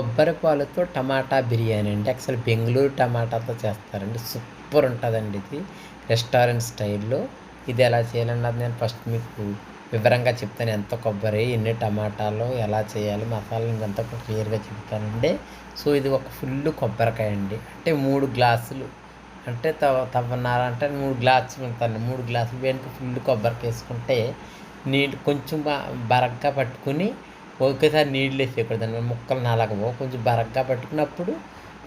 కొబ్బరి పాలతో టమాటా బిర్యానీ అండి. అసలు బెంగళూరు టమాటాతో చేస్తారండి. సూపర్ ఉంటుందండి ఇది. రెస్టారెంట్ స్టైల్లో ఇది ఎలా చేయాలండి అది నేను ఫస్ట్ మీకు వివరంగా చెప్తాను. ఎంత కొబ్బరి ఎన్ని టమాటాలు ఎలా చేయాలి మసాలా ఇంకంతా క్లియర్గా చెప్తానండి. సో ఇది ఒక ఫుల్ కొబ్బరికాయ అండి. అంటే మూడు గ్లాసులు. అంటే తవ తవ్వనార అంటే మూడు గ్లాసులు ఉంటాను మూడు గ్లాసులు వెనుక ఫుల్ కొబ్బరికి వేసుకుంటే నీటి కొంచెం బరగ్గా పట్టుకుని ఒకేసారి నీళ్ళు వేసేయకూడదు ముక్కలు నలగవు కొంచెం బరగ్గా పట్టుకున్నప్పుడు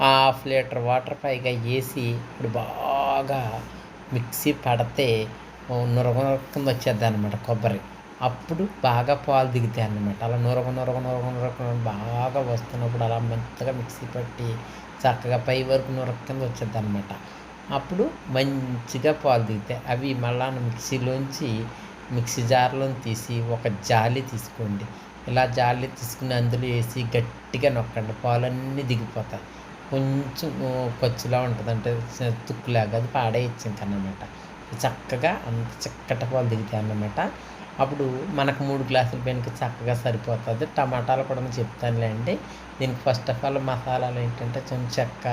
హాఫ్ లీటర్ వాటర్ పైగా వేసి ఇప్పుడు బాగా మిక్సీ పడితే నురగ కింద వచ్చేద్ది అనమాట కొబ్బరి. అప్పుడు బాగా పాలు దిగుతాయి అన్నమాట. అలా నురగ నురగ నురగ నురగ బాగా వస్తున్నప్పుడు అలా మెత్తగా మిక్సీ పట్టి చక్కగా పై వరకు నురగ కింద వచ్చేద్ది అనమాట అప్పుడు మంచిగా పాలు దిగుతాయి. అవి మళ్ళా మిక్సీలోంచి మిక్సీ జార్లోని తీసి ఒక జాలి తీసుకోండి. ఇలా జాలి తీసుకుని అందులో వేసి గట్టిగా నొక్కండి. పాలన్నీ దిగిపోతాయి. కొంచెం ఖర్చులా ఉంటుంది. అంటే తుక్కులాగా అది పాడేయచ్చు అన్నమాట. చక్కగా అంత చక్కటి పాలు దిగుతాయి అన్నమాట. అప్పుడు మనకు మూడు గ్లాసుల పెనుక చక్కగా సరిపోతుంది. టమాటాలు కూడా చెప్తానులే అండి. దీనికి ఫస్ట్ ఆఫ్ ఆల్ మసాలాలు ఏంటంటే కొంచెం చెక్క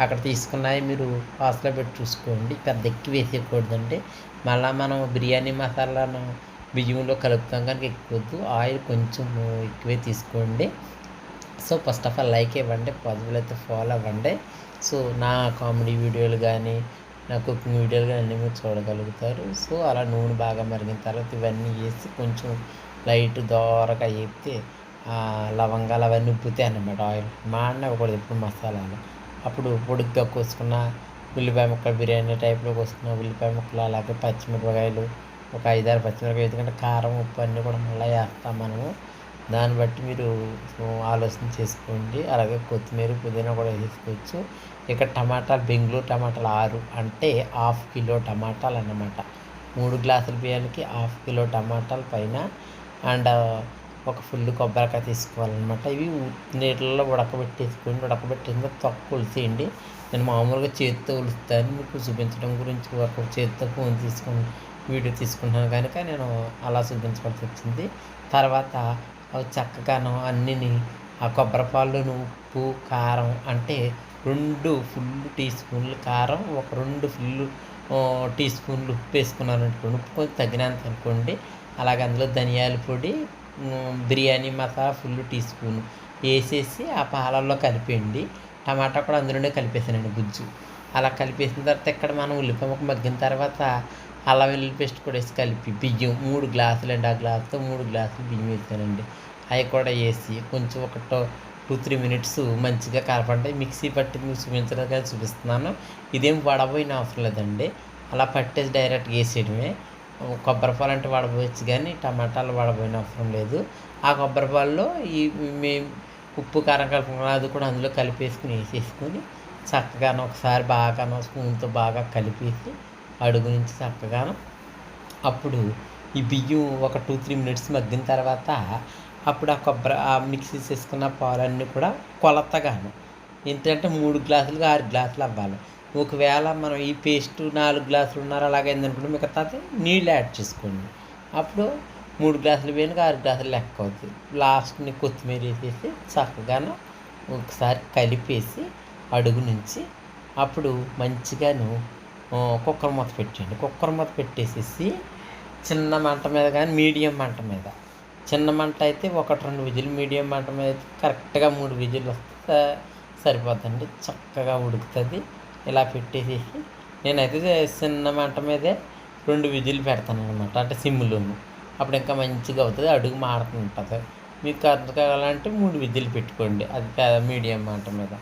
అక్కడ తీసుకున్నాయి. మీరు పాస్లో పెట్టి చూసుకోండి. పెద్ద ఎక్కువ వేసేయకూడదండి. మళ్ళీ మనం బిర్యానీ మసాలాను బియ్యంలో కలుపుతాం కనుక ఎక్కువద్దు. ఆయిల్ కొంచెం ఎక్కువే తీసుకోండి. So first of all like ఇవ్వండి పాజిబుల్ అయితే ఫాలో అవ్వండి. సో నా కామెడీ వీడియోలు కానీ నా కుకింగ్ వీడియోలు కానీ అన్నీ మీరు చూడగలుగుతారు. సో అలా నూనె బాగా మరిగిన తర్వాత ఇవన్నీ వేసి కొంచెం లైట్ దోరగా వేస్తే లవంగాలు అవన్నీ ఉప్పుతాయి అన్నమాట ఆయిల్. మాడినవ్వకూడదు ఇప్పుడు మసాలాలు. అప్పుడు పొడుగ్గా కోసుకున్న ఉల్లిపాయ ముక్కలు బిర్యానీ టైప్లో కోసుకున్న ఉల్లిపాయ ముక్కలు అలాగే పచ్చిమిరపకాయలు ఒక ఐదారు పచ్చిమిరపకాయ ఎందుకంటే కారం ఉప్పు అన్నీ కూడా మళ్ళీ వేస్తాం మనము. దాన్ని బట్టి మీరు ఆలోచన చేసుకోండి. అలాగే కొత్తిమీర పుదీనా కూడా వేసుకోవచ్చు. ఇక్కడ టమాటాలు బెంగళూరు టమాటాలు ఆరు అంటే హాఫ్ కిలో టమాటాలు అన్నమాట. మూడు గ్లాసుల బియ్యానికి హాఫ్ కిలో టమాటాలు పైన అండ్ ఒక ఫుల్ కొబ్బరికాయ తీసుకోవాలన్నమాట. ఇవి నీళ్ళలో ఉడకబెట్టేసుకోండి. ఉడకబెట్టేసిన తక్కువ ఉలిసేయండి నేను మామూలుగా చేతితో ఉలుస్తాను మీకు చూపించడం గురించి ఒక చేతితో ఫోన్ తీసుకొని వీడియో తీసుకుంటున్నాను కనుక నేను అలా చూపించవలసి వచ్చింది. తర్వాత అవి చక్కగాను అన్నిని ఆ కొబ్బరిపాలను ఉప్పు కారం అంటే రెండు ఫుల్ టీ స్పూన్లు కారం ఒక రెండు ఫుల్ టీ స్పూన్లు ఉప్పు వేసుకున్నాను అనుకోండి. ఉప్పు కొంచెం తగినంత అనుకోండి. అలాగే అందులో ధనియాల పొడి biryani masala full teaspoon వేసేసి ఆ పాలల్లో కలిపేయండి. టమాటా కూడా అందులోనే కలిపేసానండి గుజ్జు అలా కలిపేసిన తర్వాత ఇక్కడ మనం ఉల్లిపాయ ముక్క మగ్గిన తర్వాత అల్లం వెల్లుల్లి పేస్ట్ కూడా వేసి కలిపి బియ్యం మూడు గ్లాసులు అండి. ఆ గ్లాసుతో మూడు గ్లాసులు బియ్యం వేసానండి. అవి కూడా వేసి కొంచెం ఒక టూ త్రీ మినిట్స్ మంచిగా కలపండి. మిక్సీ పట్టి మీకు చూపించడానికి చూపిస్తున్నాను. ఇదేం వడబోయిన అవసరం లేదండి. అలా పట్టేసి డైరెక్ట్గా వేసేయడమే. కొబ్బరి పాలు అంటే వడబోయచ్చు కానీ టమాటాలు వడబోయిన అవసరం లేదు. ఆ కొబ్బరి పాలలో ఈ మేము ఉప్పు కారం కలుపుకున్న అది కూడా అందులో కలిపేసుకుని వేసేసుకొని చక్కగాను ఒకసారి బాగాను స్పూన్తో బాగా కలిపేసి అడుగు నుంచి చక్కగాను అప్పుడు ఈ బియ్యం ఒక టూ త్రీ మినిట్స్ మగ్గిన తర్వాత అప్పుడు ఆ కొబ్బరి ఆ మిక్సీ చేసుకున్న పాలన్నీ కూడా కొలతగాను. ఏంటంటే మూడు గ్లాసులుగా ఆరు గ్లాసులు అవ్వాలి. ఒకవేళ మనం ఈ పేస్ట్ నాలుగు గ్లాసులు ఉన్నారు అలాగైందనుకుంటే మిగతా తర్వాత నీళ్ళు యాడ్ చేసుకోండి. అప్పుడు మూడు గ్లాసులు వేయడానికి ఆరు గ్లాసులు లెక్క అవుతుంది. లాస్ట్ని కొత్తిమీర వేసేసి చక్కగాను ఒకసారి కలిపేసి అడుగు నుంచి అప్పుడు మంచిగాను కుక్కర్ మూత పెట్టండి కుక్కర్ మూత పెట్టేసేసి చిన్న మంట మీద కానీ మీడియం మంట మీద చిన్న మంట అయితే ఒకటి రెండు విజిల్ మీడియం మంట మీద అయితే కరెక్ట్గా మూడు విజులు వస్తే సరిపోద్దండి. చక్కగా ఉడుకుతుంది. ఇలా పెట్టేసేసి నేనైతే చిన్న మంట మీదే రెండు విజులు పెడతాను అనమాట అంటే సిమ్లోను. అప్పుడు ఇంకా మంచిగా అవుతుంది. అడుగు మారుతుంటుంది. మీకు అర్థం కావాలంటే మూడు విజిల్ పెట్టుకోండి. అది మీడియం మంట మీద.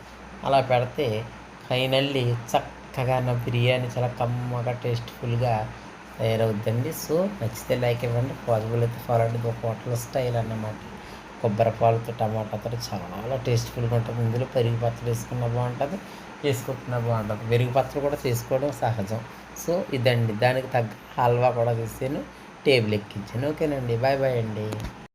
అలా పెడితే ఫైనల్లీ చక్కగా నా బిర్యానీ చాలా కమ్మగా టేస్ట్ఫుల్గా తయారవుద్దండి. సో నచ్చితే లైక్ ఇవ్వండి. పాజిబుల్ అయితే ఫాలో అండి ఒక హోటల్ స్టైల్ అన్నమాట. కొబ్బరి పాలతో టమాటాతో చాలా టేస్ట్ఫుల్గా ఉంటుంది. ఇందులో పెరుగు పచ్చడి వేసుకున్న బాగుంటుంది. వేసుకుంటున్న బాగుంటుంది. పెరుగు పచ్చడి కూడా చేసుకోవడం సహజం. సో ఇదండి. దానికి తగ్గ హల్వా కూడా చేసాను టేబుల్ ఎక్కించాను. ఓకేనండి. బాయ్ బాయ్ అండి.